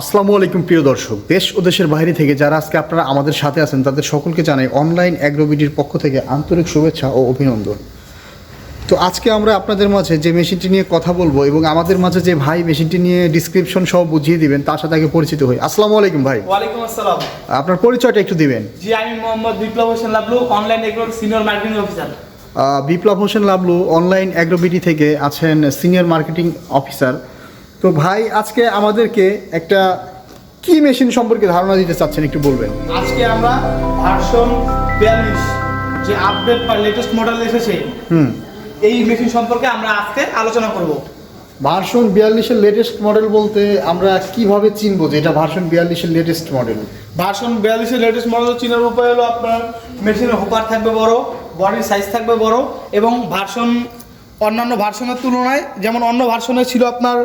আসসালামু আলাইকুম প্রিয় দর্শক দেশ ও দেশের বাইরে থেকে যারা আজকে আপনারা আমাদের সাথে আছেন তাদের সকলকে জানাই অনলাইন অ্যাগ্রোবিডির পক্ষ থেকে আন্তরিক শুভেচ্ছা ও অভিনন্দন। তো আজকে আমরা আপনাদের মাঝে যে মেশিনটি নিয়ে কথা বলব এবং আমাদের মাঝে যে ভাই মেশিনটি নিয়ে ডিসক্রিপশন সহ বুঝিয়ে দিবেন তার সাথে আগে পরিচিত হই। আসসালামু আলাইকুম ভাই। ওয়ালাইকুম আসসালাম। আপনার পরিচয়টা একটু দিবেন। জি আমি Mohammad Biplob Hossain Lablu online এগ্রোর senior marketing officer Biplob Hossain Lablu online AgroBD থেকে আছেন সিনিয়র মার্কেটিং অফিসার তো ভাই আজকে আমাদেরকে একটা কি মেশিন সম্পর্কে ধারণা দিতে চাচ্ছেন একটু বলবেন? আজকে আমরা ভার্সন বিয়াল্লিশ যে আপডেট বা লেটেস্ট মডেল এসেছে হুম। এই মেশিন সম্পর্কে আমরা আজকে আলোচনা করব। ভার্সন বিয়াল্লিশের লেটেস্ট মডেল বলতে আমরা কীভাবে চিনব যে এটা ভার্সন বিয়াল্লিশের লেটেস্ট মডেল ভার্সন বিয়াল্লিশের লেটেস্ট মডেল চিনার উপায় হলো আপনার মেশিনের হোপার থাকবে বড় বডির সাইজ থাকবে বড় এবং ভার্সন অন্যান্য ভার্সনের তুলনায় যেমন অন্য ভার্সনে ছিল আপনার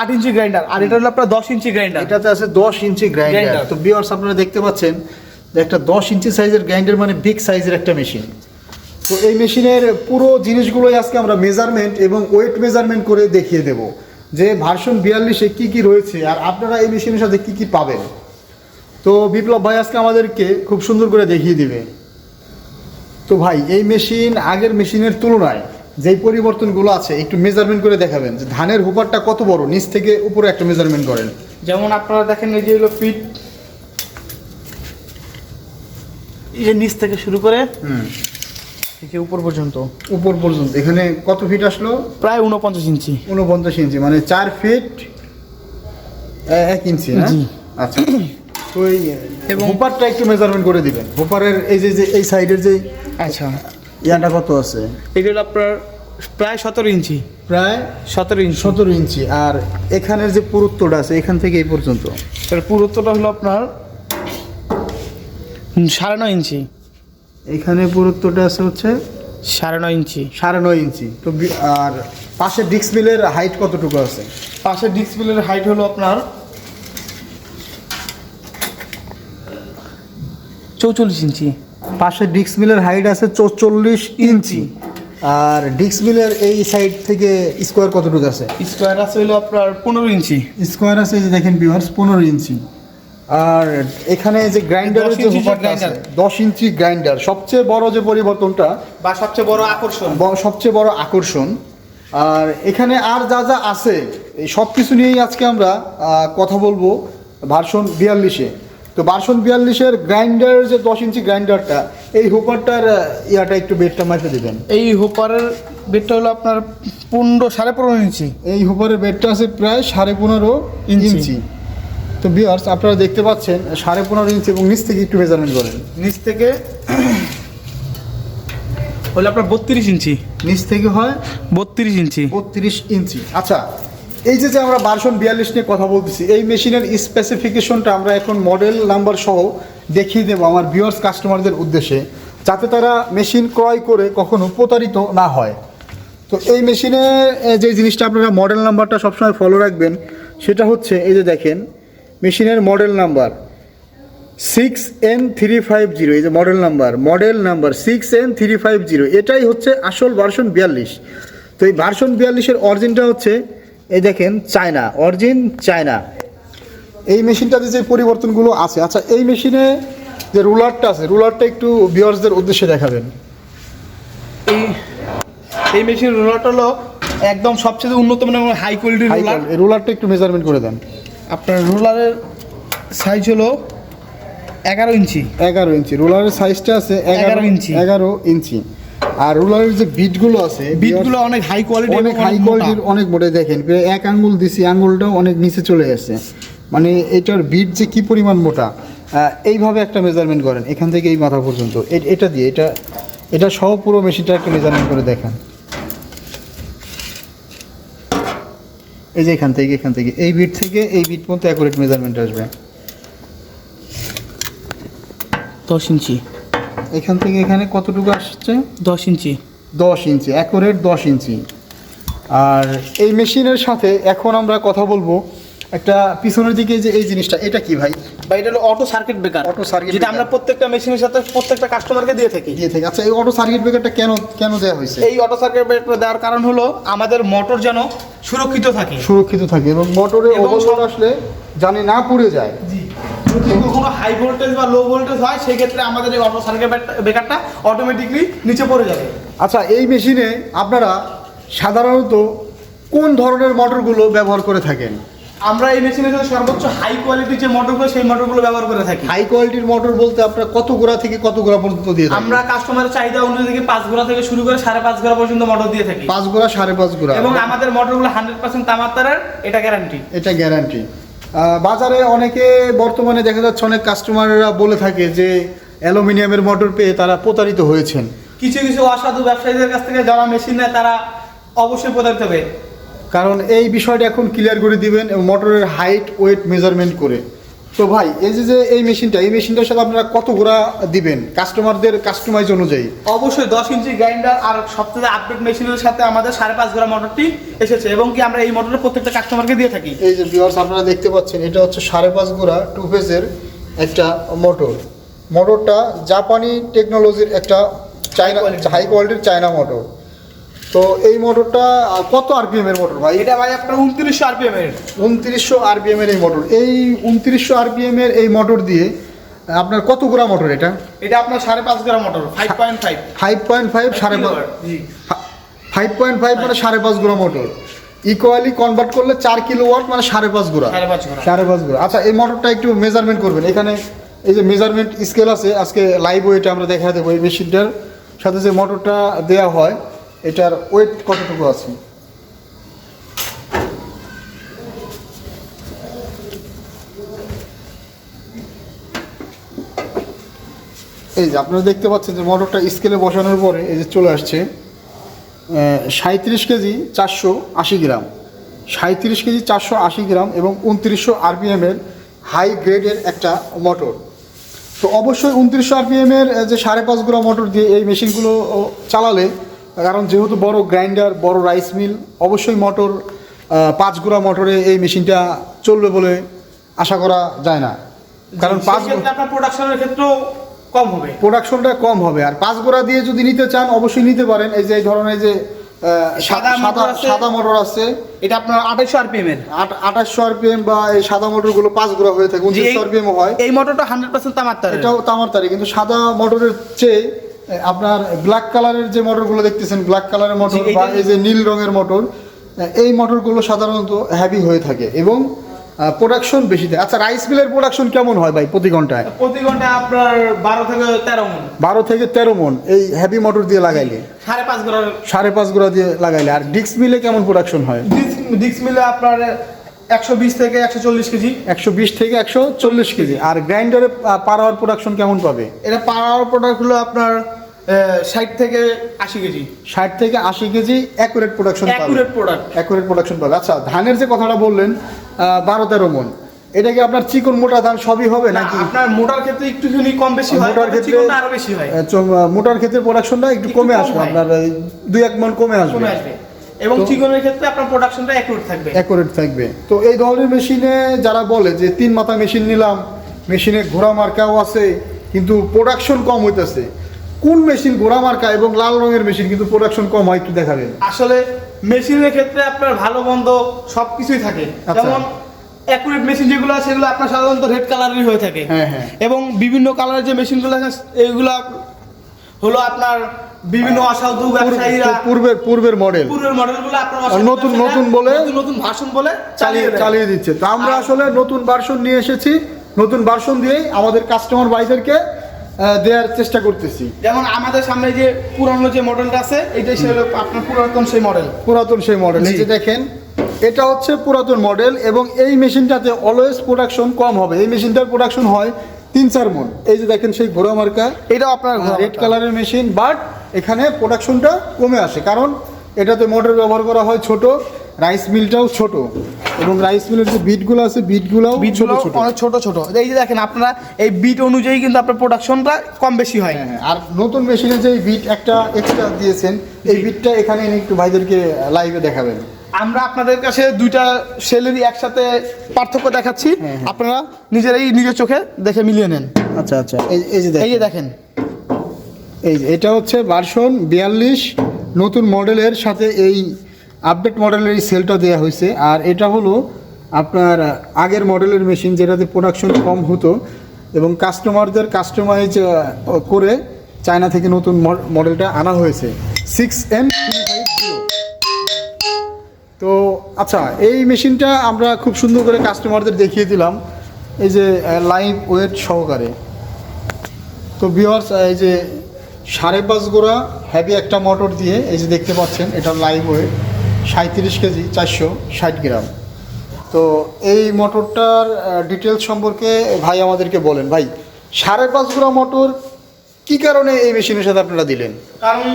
আট ইঞ্চি গ্রাইন্ডার আর এটা হলো আপনার দশ ইঞ্চি গ্রাইন্ডার। এটাতে আছে দশ ইঞ্চি গ্রাইন্ডার। তো বিয়ার্স আপনারা দেখতে পাচ্ছেন যে একটা দশ ইঞ্চি সাইজের গ্রাইন্ডার মানে বিগ সাইজের একটা মেশিন তো এই মেশিনের পুরো জিনিসগুলোই আজকে আমরা মেজারমেন্ট এবং ওয়েট মেজারমেন্ট করে দেখিয়ে দেব। যে ভার্সন বিয়াল্লিশে কি কি রয়েছে আর আপনারা এই মেশিনের সাথে কি কি পাবেন। তো বিপ্লব ভাই আজকে আমাদেরকে খুব সুন্দর করে দেখিয়ে দিবে। তো ভাই এই মেশিন আগের মেশিনের তুলনায় যেই পরিবর্তনগুলো আছে একটু মেজারমেন্ট করে দেখাবেন যে ধানের হুপারটা কত বড়? নিচ থেকে উপরে একটা মেজারমেন্ট করেন। যেমন আপনারা দেখেন এই যে হলো ফিট এই যে নিচ থেকে শুরু করে হুম। এই উপর পর্যন্ত। উপর পর্যন্ত। এখানে কত ফিট আসলো? প্রায় উনপঞ্চাশ ইঞ্চি। উনপঞ্চাশ ইঞ্চি মানে চার ফিট এক ইঞ্চি। আচ্ছা। এই এবং- হুপারটা একটু মেজারমেন্ট করে দিবেন। হোপারের এই যে এই সাইডের যে আচ্ছা। ইয়াটা কত আছে? এটা আপনার প্রায় সতেরো ইঞ্চি। প্রায় সতেরো ইঞ্চি। সতেরো ইঞ্চি। আর এখানের যে পুরুত্বটা আছে এখান থেকে এই পর্যন্ত? তার পুরুত্বটা হলো আপনার সাড়ে নয় ইঞ্চি। এখানে পুরুত্বটা আছে হচ্ছে? সাড়ে নয় ইঞ্চি। সাড়ে নয় ইঞ্চি। তো আর পাশে ডিস্ক মিলের হাইট কতটুকু আছে? পাশের ডিসপ্লের হাইট হলো আপনার চৌচল্লিশ ইঞ্চি। পাশে ডিক্স মিলের হাইট আছে চৌচল্লিশ ইঞ্চি। আর ডিক্স মিলের এই সাইড থেকে স্কোয়ার কতটুকু আছে? স্কোয়ার আছে হলো আপনার পনেরো ইঞ্চি। স্কোয়ার আছে যে দেখেন ভিউয়ার্স পনেরো ইঞ্চি। আর এখানে যে গ্রাইন্ডারের 10 যে হুপারটা আছে grinder। দশ ইঞ্চি গ্রাইন্ডার সবচেয়ে বড় যে পরিবর্তনটা বা সবচেয়ে বড় আকর্ষণ। সবচেয়ে বড় আকর্ষণ। আর এখানে আর যা যা আছে এই সব কিছু নিয়েই আজকে আমরা কথা বলব ভার্সন বিয়াল্লিশে। তো ভার্সন বিয়াল্লিশের গ্রাইন্ডার যে দশ ইঞ্চি গ্রাইন্ডারটা এই হুপারটার ইয়াটা একটু বেডটা মাইতে দেবেন। এই হোপারের বেডটা হলো আপনার পনেরো সাড়ে পনেরো ইঞ্চি। এই হুপারের বেডটা আছে প্রায় সাড়ে পনেরো ইঞ্চি। ইঞ্চি। তো বিয়ার্স আপনারা দেখতে পাচ্ছেন সাড়ে পনেরো ইঞ্চি এবং নিচ থেকে একটু মেজারমেন্ট করেন। নিচ থেকে হলো আপনার বত্রিশ ইঞ্চি। নিচ থেকে হয় বত্রিশ ইঞ্চি। বত্রিশ ইঞ্চি। আচ্ছা এই যে যে আমরা ভার্সন বিয়াল্লিশ নিয়ে কথা বলতেছি, এই মেশিনের স্পেসিফিকেশনটা আমরা এখন মডেল নাম্বার সহ দেখিয়ে দেবো আমার ভিউয়ার্স কাস্টমারদের উদ্দেশ্যে, যাতে তারা মেশিন ক্রয় করে কখনো প্রতারিত না হয়। তো এই মেশিনে যে জিনিসটা আপনারা মডেল নাম্বারটা সবসময় ফলো রাখবেন, সেটা হচ্ছে, এই যে দেখেন মেশিনের model number six N three five zero এই যে model number model number six N three five zero এটাই হচ্ছে আসল ভার্সন বিয়াল্লিশ। তো এই ভার্সন বিয়াল্লিশের অরিজিনটা হচ্ছে এই দেখেন চায়না অরিজিন চায়না। এই মেশিনটাতে যে পরিবর্তনগুলো আছে আচ্ছা এই মেশিনে যে রুলারটা আছে রুলারটা একটু বিয়ার্সদের উদ্দেশ্যে দেখাবেন। এই এই মেশিন রুলারটা হলো একদম সবচেয়ে উন্নত মানে হাই কোয়ালিটির রোলার। এই রুলারটা একটু মেজারমেন্ট করে দেন। আপনার রুলারের সাইজ হলো এগারো ইঞ্চি। এগারো ইঞ্চি রুলারের সাইজটা আছে এগারো ইঞ্চি। এগারো ইঞ্চি। আর রুলারের যে বিটগুলো আছে বিটগুলো অনেক হাই কোয়ালিটি অনেক হাই কোয়ালিটির অনেক মোটে। দেখেন এক আঙ্গুল দিছি আঙ্গুলটাও অনেক নিচে চলে গেছে। মানে এটার বিট যে কি পরিমাণ মোটা এইভাবে একটা মেজারমেন্ট করেন এখান থেকে এই মাথা পর্যন্ত। এটা দিয়ে এটা এটা সহ পুরো মেশিনটা একটা মেজারমেন্ট করে দেখান। এই যে এখান থেকে এখান থেকে এই বিট থেকে এই বিট পর্যন্ত অ্যাকুরেট মেজারমেন্ট আসবে। দশ ইঞ্চি। এখান থেকে এখানে কতটুকু আসছে? দশ ইঞ্চি। দশ ইঞ্চি অ্যাকুরেট দশ ইঞ্চি। আর এই মেশিনের সাথে এখন আমরা কথা বলব একটা পিছনের দিকে যে এই জিনিসটা এটা কি ভাই? বা এটা হলো auto circuit breaker auto circuit যেটা আমরা প্রত্যেকটা মেশিনের সাথে প্রত্যেকটা কাস্টমারকে দিয়ে থাকি। দিয়ে থেকে। আচ্ছা এই অটো সার্কিট ব্রেকারটা কেন কেন দেওয়া হয়েছে? এই অটো সার্কিট ব্রেকার দেওয়ার কারণ হলো আমাদের মোটর যেন সুরক্ষিত থাকে। সুরক্ষিত থাকে এবং মোটরে ওভারলোড আসলে জানি না পুড়ে যায়। জি। যদি কখনো হাই ভোল্টেজ বা লো ভোল্টেজ হয় সেই ক্ষেত্রে আমাদের এই অটো সার্কিট ব্রেকারটা অটোমেটিকলি নিচে পড়ে যাবে। আচ্ছা এই মেশিনে আপনারা সাধারণত কোন ধরনের মোটরগুলো ব্যবহার করে থাকেন? আমরা এই মেশিনের সাথে সর্বোচ্চ হাই কোয়ালিটির যে মোটরগুলো সেই মোটরগুলো ব্যবহার করে থাকি। হাই কোয়ালিটির মোটর বলতে আপনারা কত গোড়া থেকে কত গোড়া পর্যন্ত দিয়ে আমরা কাস্টমারের চাহিদা অনুযায়ী থেকে পাঁচ ঘোড়া থেকে শুরু করে সাড়ে পাঁচ ঘোড়া পর্যন্ত মোটর দিয়ে থাকি। পাঁচ গোড়া সাড়ে পাঁচ গোড়া। এবং আমাদের মোটরগুলো হান্ড্রেড পার্সেন্ট তামাত্তারের এটা গ্যারান্টি এটা গ্যারান্টি বাজারে অনেকে বর্তমানে দেখা যাচ্ছে অনেক কাস্টমাররা বলে থাকে যে অ্যালুমিনিয়ামের মোটর পেয়ে তারা প্রতারিত হয়েছেন। কিছু কিছু অসাধু ব্যবসায়ীদের কাছ থেকে যারা মেশিন নেয় তারা অবশ্যই প্রতারিত হবে। কারণ এই বিষয়টা এখন ক্লিয়ার করে দিবেন মোটরের হাইট ওয়েট মেজারমেন্ট করে। তো ভাই এই যে যে এই মেশিনটা এই মেশিনটার সাথে আপনারা কত গোড়া দিবেন? কাস্টমারদের কাস্টমাইজ অনুযায়ী। অবশ্যই দশ ইঞ্চি গ্রাইন্ডার আর সবথেকে আপডেট মেশিনের সাথে আমাদের সাড়ে পাঁচ ঘোড়া মোটরটি এসেছে এবং কি আমরা এই মোটরের প্রত্যেকটা কাস্টমারকে দিয়ে থাকি। এই যে ভিউয়ার্স আপনারা দেখতে পাচ্ছেন এটা হচ্ছে সাড়ে পাঁচ গোড়া টু ফেজের একটা মোটর মোটরটা জাপানি টেকনোলজির একটা চায়না। হাই কোয়ালিটির চায়না মোটর তো এই মোটরটা কত আরপিএম এর মোটর ভাই? এটা ভাই আপনার উনত্রিশশো আরপিএম এর। উনত্রিশশো আরপিএম এর এই মোটর। এই উনত্রিশশো আরপিএম এর এই মোটর দিয়ে আপনার কত গোড়া মোটর এটা? এটা আপনার সাড়ে পাঁচ gram motor five point five five point five সাড়ে পাঁচ ফাইভ পয়েন্ট ফাইভ মানে সাড়ে পাঁচ গোড়া মোটর। ইকুয়ালি কনভার্ট করলে চার কিলো ওয়াট মানে সাড়ে পাঁচ গোড়া সাড়ে পাঁচ ঘোড়া সাড়ে পাঁচ গোড়া আচ্ছা এই মোটরটা একটু মেজারমেন্ট করবেন। এখানে এই যে মেজারমেন্ট স্কেল আছে আজকে লাইভ ওয়েটে আমরা দেখা দেবো এই মেশিনটার সাথে যে মোটরটা দেওয়া হয় এটার ওয়েট কতটুকু আছে? এই যে আপনারা দেখতে পাচ্ছেন যে মোটরটা স্কেলে বসানোর পরে এই যে চলে আসছে সাঁত্রিশ কেজি চারশো আশি গ্রাম। সাঁত্রিশ কেজি চারশো আশি গ্রাম এবং উনত্রিশশো আরপিএমের হাই গ্রেডের একটা মোটর তো অবশ্যই উনত্রিশশো আরপিএমের যে সাড়ে পাঁচ গ্রাম মোটর দিয়ে এই মেশিনগুলো চালালে কারণ যেহেতু বড় গ্রাইন্ডার বড় রাইস মিল অবশ্যই মোটর পাঁচ গুঁড়া মোটরে এই মেশিনটা চলবে বলে আশা করা যায় না। কারণ পাঁচ আপনার প্রোডাকশনের ক্ষেত্রেও কম হবে। প্রোডাকশনটা কম হবে। আর পাঁচ গোড়া দিয়ে যদি নিতে চান অবশ্যই নিতে পারেন। এই যে এই ধরনের যে সাদা সাদা মোটর আছে। মোটর এটা আপনার আঠাইশশো আরপিএম এর। আঠাশশো আর আরপিএম বা এই সাদা মোটরগুলো পাঁচ গোড়া হয়ে থাকে এই- আরপিএম হয়। এই মোটরটা হান্ড্রেড পার্সেন্ট তামাত্তার এটাও তামার তারি কিন্তু সাদা মোটরের চেয়ে আপনার ব্ল্যাক কালারের যে মোটরগুলো দেখতেছেন ব্ল্যাক কালারের মোটর বা এই যে নীল রঙের মোটর এই মোটরগুলো সাধারণত হ্যাভি হয়ে থাকে এবং প্রোডাকশন বেশি থাকে। আচ্ছা রাইস মিলের প্রোডাকশন কেমন হয় ভাই প্রতি ঘন্টায়? প্রতি ঘন্টায় আপনার বারো থেকে তেরো মন। বারো থেকে তেরো মন এই হ্যাভি মোটর দিয়ে লাগাইলে? সাড়ে পাঁচ গ্রাম সাড়ে পাঁচ গোড়া দিয়ে লাগাইলে। আর ডিক্স মিলে কেমন প্রোডাকশন হয়? ডিস্ক মিলে আপনার একশো বিশ থেকে একশো চল্লিশ কেজি। একশো বিশ থেকে একশো চল্লিশ কেজি। আর গ্রাইন্ডারে পার আওয়ার প্রোডাকশন কেমন পাবে? এটা পাওয়ার প্রোডাক্ট হলো আপনার ষাট থেকে আশি কেজি। ষাট থেকে আশি KG accurate production accurate product accurate production পাবে। আচ্ছা ধানের যে কথাটা বললেন বারো তেরো মন এটা কি আপনার চিকন মোটা ধান সবই হবে নাকি? আপনার মোটার ক্ষেত্রে একটুখানি কম বেশি হয় মোটার ক্ষেত্রে আরও বেশি হয়। মোটার ক্ষেত্রে প্রোডাকশনটা একটু কমে আসবে আপনার দুই এক মন কমে আসবে। কমে আসবে। এবং চিকনের ক্ষেত্রে আপনার প্রোডাকশনটা অ্যাকুরেট থাকবে। অ্যাকুরেট থাকবে। তো এই ধরনের মেশিনে যারা বলে যে তিন মাথা মেশিন নিলাম মেশিনে ঘোড়া মার্কাও আছে কিন্তু প্রোডাকশন কম হইতেছে কোন মেশিন ঘোড়া মার্কা এবং লাল রঙের মেশিন কিন্তু প্রোডাকশন কম হয় একটু দেখাবেন। আসলে মেশিনের ক্ষেত্রে আপনার ভালো মন্দ সব কিছুই থাকে। আচ্ছা। যেমন অ্যাকুরেট মেশিন যেগুলো আছে সেগুলো আপনার সাধারণত রেড কালারেরই হয়ে থাকে। হ্যাঁ, হ্যাঁ। এবং বিভিন্ন কালারের যে মেশিনগুলো আছে এইগুলো হলো আপনার বিভিন্ন অসাধু ব্যবসায়ীরা পূর্ব- পূর্বের পূর্বের মডেল পূর্বের মডেলগুলো আপনার নতুন- নতুন বলে- নতুন ভাষণ বলে চালিয়ে চালিয়ে দিচ্ছে। তো আমরা আসলে নতুন ভার্সন নিয়ে এসেছি। নতুন ভার্সন দিয়েই আমাদের কাস্টমার ভাইদেরকে আহ, দেওয়ার চেষ্টা করতেছি। যেমন আমাদের সামনে যে পুরানো যে মডেলটা আছে এইটাই সে হলো আপনার পুরাতন সেই মডেল পুরাতন সেই মডেল এই যে দেখেন এটা হচ্ছে পুরাতন মডেল এবং এই মেশিনটাতে অলওয়েজ প্রোডাকশন কম হবে। এই মেশিনটার প্রোডাকশন হয় তিন চার মন। এই যে দেখেন সেই ঘোড়া মার্কা। এটা আপনার রেড কালারের মেশিন বাট এখানে প্রোডাকশনটা কমে আসে। কারণ এটাতে মোটর ব্যবহার করা হয় ছোট রাইস মিলটাও ছোট এবং রাইস মিলের যে বিটগুলো আছে বিটগুলোও ছোট বিটগুলো অনেক ছোট ছোট। এই যে দেখেন আপনারা এই বিট অনুযায়ী কিন্তু আপনার প্রোডাকশনটা কম বেশি হয়। হ্যাঁ, হ্যাঁ। আর নতুন মেশিনে যে বিট একটা এক্সট্রা দিয়েছেন এই বিটটা এখানে এনে একটু ভাইদেরকে লাইভে দেখাবেন। আমরা আপনাদের কাছে দুইটা সেলেরই একসাথে পার্থক্য দেখাচ্ছি। হ্যাঁ। আপনারা নিজেরাই নিজের চোখে দেখে মিলিয়ে নেন। আচ্ছা আচ্ছা। এই যে এই যে দেখেন দেখেন। এই এটা হচ্ছে ভার্সন বিয়াল্লিশ, নতুন মডেলের সাথে এই আপডেট মডেলের সেলটা দেওয়া হয়েছে। আর এটা হলো আপনার আগের মডেলের মেশিন যেটাতে প্রোডাকশন কম হতো এবং কাস্টমারদের কাস্টমাইজ করে চায়না থেকে নতুন মড- মডেলটা আনা হয়েছে। সিক্স এম তো আচ্ছা এই মেশিনটা আমরা খুব সুন্দর করে কাস্টমারদের দেখিয়ে দিলাম। এই যে লাইভ ওয়েট সহকারে। তো ভিওয়ার্স এই যে সাড়ে পাঁচ গোড়া হ্যাভি একটা মোটর দিয়ে এই যে দেখতে পাচ্ছেন এটা লাইভ ওয়েট সাঁত্রিশ কেজি চারশো ষাট গ্রাম। তো এই মোটরটার ডিটেলস সম্পর্কে ভাই আমাদেরকে বলেন। ভাই সাড়ে পাঁচ গোড়া মোটর কি কারণে এই মেশিনের সাথে আপনারা দিলেন? কারণ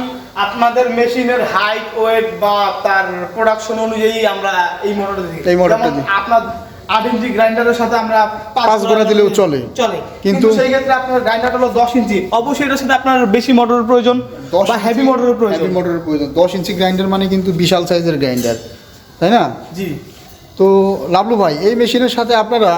আপনাদের মেশিনের হাইট ওয়েট বা তার প্রোডাকশন অনুযায়ী আমরা এই মোটরটা দিই। এই মোটরটা দিই। আপনার আট ইঞ্চি গ্রাইন্ডারের সাথে আমরা পাঁচ গোড়া দিলেও চলে। চলে। কিন্তু- সেই ক্ষেত্রে আপনার গ্রাইন্ডার হলো দশ ইঞ্চি। অবশ্যই এটার সাথে আপনার বেশি মোটরের প্রয়োজন বা হেভি মোটরের প্রয়োজন। হেভি মোটরের প্রয়োজন। দশ ইঞ্চি গ্রাইন্ডার মানে কিন্তু বিশাল সাইজের গ্রাইন্ডার তাই না? জি। তো লাভলু ভাই এই মেশিনের সাথে আপনারা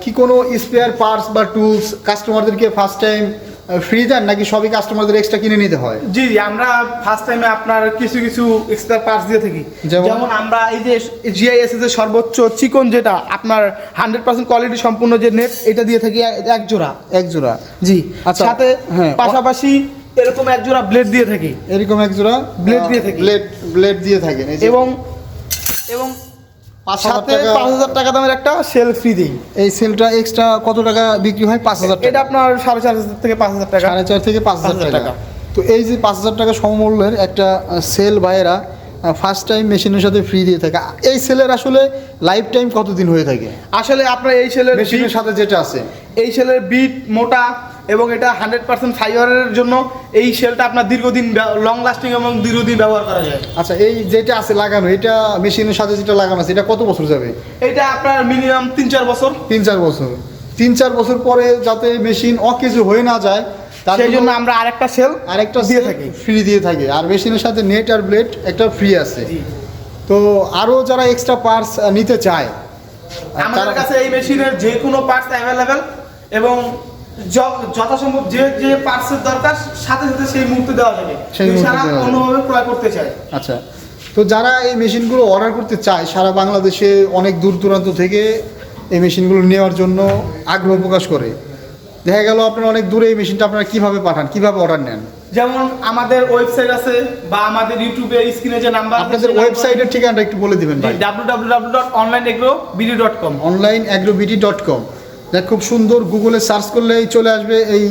কি কোনো স্পেয়ার পার্টস বা টুলস কাস্টমারদেরকে ফার্স্ট টাইম ফ্রি দেন নাকি সবই কাস্টমারদের এক্সট্রা কিনে নিতে হয় জি জি, আমরা ফার্স্ট টাইমে আপনার কিছু কিছু এক্সট্রা পার্টস দিয়ে থাকি যেমন? আমরা এই যে জিআইএস এর সর্বোচ্চ চিকন যেটা আপনার হান্ড্রেড পার্সেন্ট কোয়ালিটি সম্পূর্ণ যে নেট এটা দিয়ে থাকি এক- জোড়া এক জোড়া জি আচ্ছা, সাথে হ্যাঁ। পাশাপাশি এরকম এক জোড়া ব্লেড দিয়ে থাকি এরকম এক জোড়া Blade দিয়ে থাকি। ব্লেড ব্লেড দিয়ে থাকেন এবং এবং সাথে পাঁচ হাজার টাকা দামের একটা সেল ফ্রি দিই। এই সেলটা এক্সট্রা কত টাকা বিক্রি হয়? পাঁচ হাজার এটা আপনার সাড়ে চার হাজার থেকে পাঁচ হাজার টাকা। সাড়ে চার থেকে পাঁচ হাজার টাকা। তো এই যে পাঁচ হাজার টাকা সমমূল্যের একটা সেল ভাইয়েরা ফার্স্ট টাইম মেশিনের সাথে ফ্রি দিয়ে থাকে। এই সেলের আসলে লাইফ টাইম কতদিন হয়ে থাকে? আসলে আপনার এই সেলের মেশিনের সাথে যেটা আছে। এই সেলের বিট মোটা এবং এটা হান্ড্রেড পার্সেন্ট ফাইবারের জন্য এই সেলটা আপনার দীর্ঘদিন লং লাস্টিং এবং দীর্ঘদিন ব্যবহার করা যায়। আচ্ছা এই যেটা আছে লাগানো এটা মেশিনের সাথে যেটা লাগানো আছে এটা কত বছর যাবে? এটা আপনার মিনিমাম তিন চার বছর। তিন চার বছর। তিন চার বছর পরে যাতে মেশিন অকেজু হয়ে না যায় সেই জন্য আমরা আরেকটা সেল আরেকটা দিয়ে থাকি। ফ্রি দিয়ে থাকে। আর মেশিনের সাথে নেট আর ব্লেড একটা ফ্রি আছে। তো আরও যারা এক্সট্রা পার্টস নিতে চায় আমাদের কাছে এই মেশিনের যে কোনো পার্টস অ্যাভেলেবেল এবং যথাসম্ভব যে যে পার্টসের দরকার সাথে সাথে সেই মুহূর্তে দেওয়া যাবে। সারা অন্যভাবে ক্রয় করতে চায়। আচ্ছা। তো যারা এই মেশিনগুলো অর্ডার করতে চায় সারা বাংলাদেশে অনেক দূর দূরান্ত থেকে এই মেশিনগুলো নেওয়ার জন্য আগ্রহ প্রকাশ করে। দেখা গেল আপনারা অনেক দূরে এই মেশিনটা আপনারা কীভাবে পাঠান কীভাবে অর্ডার নেন? যেমন আমাদের ওয়েবসাইট আছে বা আমাদের ইউটিউবে স্ক্রিনে যে নাম্বার আপনাদের ওয়েবসাইটের ঠিকানাটা একটু বলে দিবেন ভাই। ডাব্লিউ ডাব্লিউ যা খুব সুন্দর গুগলে সার্চ করলেই চলে আসবে এই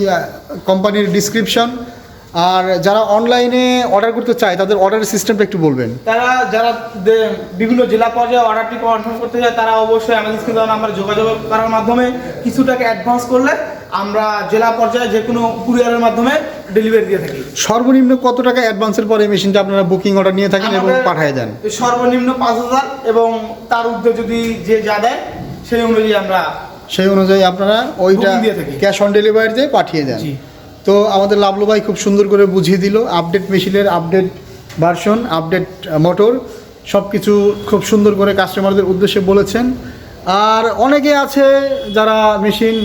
কোম্পানির ডিসক্রিপশন আর যারা অনলাইনে অর্ডার করতে চায় তাদের অর্ডারের সিস্টেমটা একটু বলবেন। তারা যারা বিভিন্ন জেলা পর্যায়ে অর্ডারটি কনফার্ম করতে চায় তারা অবশ্যই আমাদের স্ক্রিনে দেওয়া নাম্বারে যোগাযোগ করার মাধ্যমে কিছু টাকা অ্যাডভান্স করলে আমরা জেলা পর্যায়ে যে কোনো কুরিয়ারের মাধ্যমে ডেলিভারি দিয়ে থাকি। সর্বনিম্ন কত টাকা অ্যাডভান্সের পরে এই মেশিনটা আপনারা বুকিং অর্ডার নিয়ে থাকেন এবং পাঠিয়ে দেন? সর্বনিম্ন পাঁচ হাজার এবং তার ঊর্ধ্বে যদি যে যা দেয় সেই অনুযায়ী আমরা সেই অনুযায়ী আপনারা ওইটা। ক্যাশ অন ডেলিভারিতে পাঠিয়ে দেন। তো আমাদের লাভলু ভাই খুব সুন্দর করে বুঝিয়ে দিল। আপডেট মেশিনের আপডেট ভার্সন আপডেট মোটর সব কিছু খুব সুন্দর করে কাস্টমারদের উদ্দেশ্যে বলেছেন। আর অনেকে আছে যারা মেশিন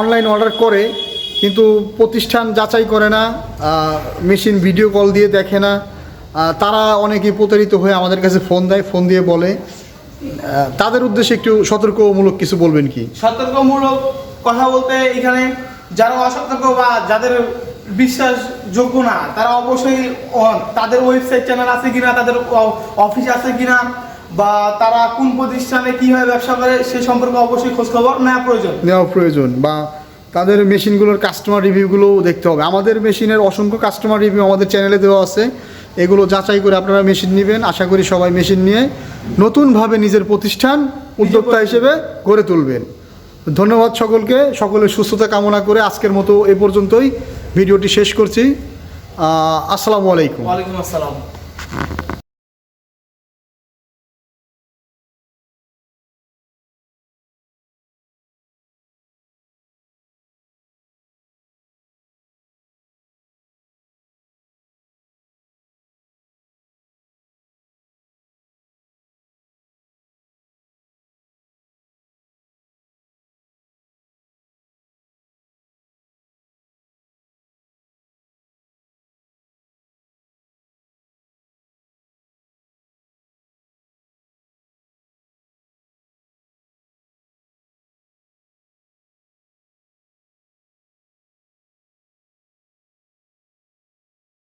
অনলাইন অর্ডার করে কিন্তু প্রতিষ্ঠান যাচাই করে না মেশিন ভিডিও কল দিয়ে দেখে না। তারা অনেকে প্রতারিত হয়ে আমাদের কাছে ফোন দেয় ফোন দিয়ে বলে। তাদের উদ্দেশ্যে একটু সতর্কমূলক কিছু বলবেন কি? সতর্কমূলক কথা বলতে এখানে যারা অসতর্ক বা যাদের বিশ্বাসযোগ্য না তারা অবশ্যই তাদের ওয়েবসাইট চ্যানেল আছে কিনা তাদের অফিস আছে কিনা বা তারা কোন প্রতিষ্ঠানে কীভাবে ব্যবসা করে সে সম্পর্কে অবশ্যই খোঁজখবর নেওয়া প্রয়োজন। নেওয়া প্রয়োজন বা তাদের মেশিনগুলোর কাস্টমার রিভিউগুলোও দেখতে হবে। আমাদের মেশিনের অসংখ্য কাস্টমার রিভিউ আমাদের চ্যানেলে দেওয়া আছে। এগুলো যাচাই করে আপনারা মেশিন নেবেন। আশা করি সবাই মেশিন নিয়ে নতুনভাবে নিজের প্রতিষ্ঠান উদ্যোক্তা হিসেবে গড়ে তুলবেন। ধন্যবাদ সকলকে। সকলের সুস্থতা কামনা করে আজকের মতো এ পর্যন্তই। ভিডিওটি শেষ করছি। আসসালামু আলাইকুম। ওয়ালাইকুম আসসালাম।